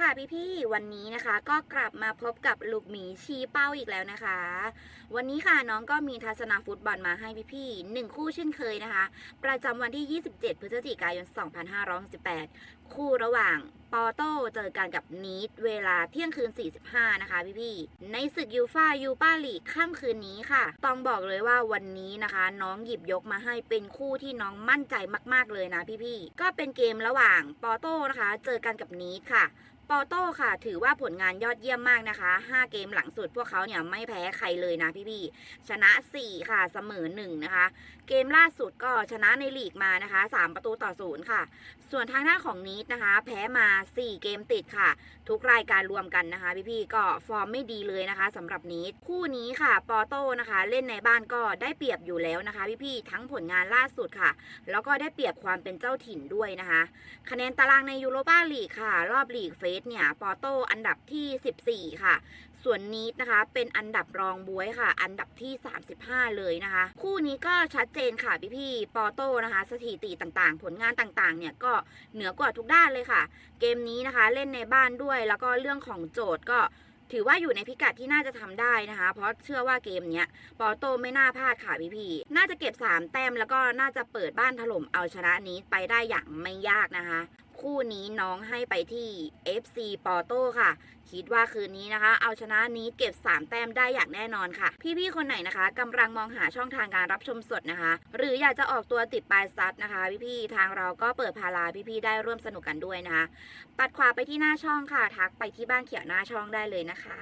ค่ะพี่ๆ วันนี้นะคะก็กลับมาพบกับลูกหมีชี้เป้าอีกแล้วนะคะ วันนี้ค่ะน้องก็มีทัศนาฟุตบอลมาให้พี่ๆหนึ่งคู่เช่นเคยนะคะ ประจำวันที่ 27 พฤศจิกายน 2568 คู่ระหว่างปอโต้เจอกันกับนีดเวลาเที่ยงคืน 45 นะคะพี่ๆ ในศึกยูฟายูปาลีกค่ำคืนนี้ค่ะ ต้องบอกเลยว่าวันนี้นะคะ น้องหยิบยกมาให้เป็นคู่ที่น้องมั่นใจมากๆเลยนะพี่ๆ ก็เป็นเกมระหว่างปอโต้นะคะ เจอกันกับนีดค่ะ ปอโต้ค่ะ ถือว่าผลงานยอดเยี่ยมมากนะคะ 5 เกมหลังสุดพวกเขาเนี่ยไม่แพ้ใครเลยนะพี่ๆชนะ 4 ค่ะเสมอ 1 นะคะ เกมล่าสุดก็ชนะในลีกมานะคะ 3 ประตูต่อศูนย์ค่ะ ส่วนทางหน้าของนีดนะคะ แพ้มา 4 เกมติดค่ะ ทุกรายการรวมกันนะคะ พี่ๆก็ฟอร์มไม่ดีเลยนะคะสำหรับนีดคู่นี้ค่ะ ปอโต้นะคะ เล่นในบ้านก็ได้เปรียบอยู่แล้วนะคะ พี่ๆทั้งผลงานล่าสุดค่ะ แล้วก็ได้เปรียบความเป็นเจ้าถิ่นด้วยนะคะ คะแนนตารางในยูโรปาลีกค่ะ รอบลีกเฟสเนี่ยปอโต้อันดับที่ 14 ค่ะ ส่วนนีดนะคะเป็นอันดับรองบวยค่ะ อันดับที่ 35 เลยนะคะ คู่นี้ก็ชัดเจนค่ะพี่ๆปอโต้นะคะ สถิติต่างๆ ผลงานต่างๆ เนี่ยก็เหนือกว่าทุกด้านเลยค่ะ เกมนี้นะคะเล่นในบ้านด้วยแล้วก็เรื่องของโจทย์ก็ถือว่าอยู่ในพิกัดที่น่าจะทำได้นะคะ เพราะเชื่อว่าเกมเนี้ยปอโตไม่น่าพลาดค่ะพี่พี่น่าจะเก็บ 3 แต้มแล้วก็น่าจะเปิดบ้านถล่มเอาชนะนี้ไปได้อย่างไม่ยากนะคะ คู่นี้น้องให้ไปที่ FC ปอโต้ค่ะ คิดว่าคืนนี้นะคะ เอาชนะนี้เก็บ 3 แต้มได้อย่างแน่นอนค่ะ พี่ๆคนไหนนะคะกำลังมองหาช่องทางการรับชมสดนะคะ หรืออยากจะออกตัวติดปลายซัดนะคะ พี่ๆทางเราก็เปิดพาราพี่ๆได้ร่วมสนุกกันด้วยนะคะ ปัดขวาไปที่หน้าช่องค่ะ ทักไปที่บ้านเขียวหน้าช่องได้เลยนะคะ